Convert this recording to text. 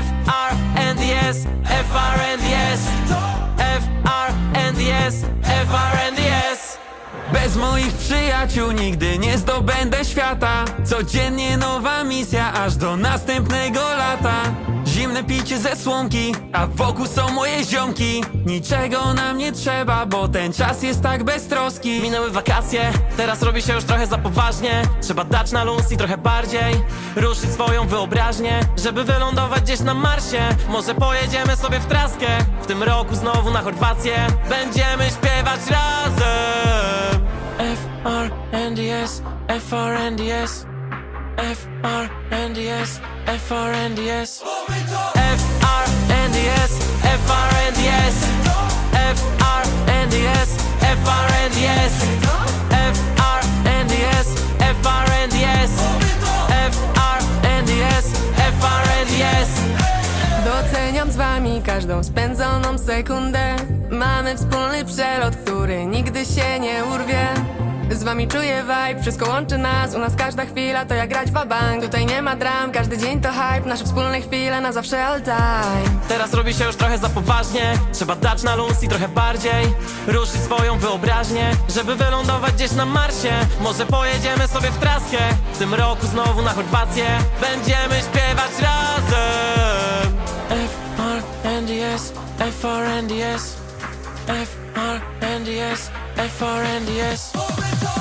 F R N D S F R S. F R S F R S. Bez moich przyjaciół nigdy nie zdobędę świata. Codziennie nowa misja, aż do następnego lata Zimne picie ze słomki, a wokół są moje ziomki. Niczego nam nie trzeba, bo ten czas jest tak beztroski Minęły wakacje, teraz robi się już trochę za poważnie. Trzeba dać na luz i trochę bardziej Ruszyć swoją wyobraźnię Żeby wylądować gdzieś na Marsie. Może pojedziemy sobie w traskę. W tym roku znowu na Chorwację Będziemy śpiewać razem. F R N D S F R N D S F R N D S F R N D S F R N D S F R N D S F R N D S F R N D S F R N D S F R N D S F R N D S Doceniam z wami każdą spędzoną sekundę Mamy wspólny przelot, który nigdy się nie urwie Z wami czuję vibe, wszystko łączy nas. U nas każda chwila to jak grać w bank Tutaj nie ma dram, każdy dzień to hype. Nasze wspólne chwile na zawsze all time. Teraz robi się już trochę za poważnie. Trzeba dać na luz i trochę bardziej. Ruszyć swoją wyobraźnię Żeby wylądować gdzieś na Marsie. Może pojedziemy sobie w traskę. W tym roku znowu na Chorwację. Będziemy śpiewać razem. F R N D S F R N D S F R N F R N D S.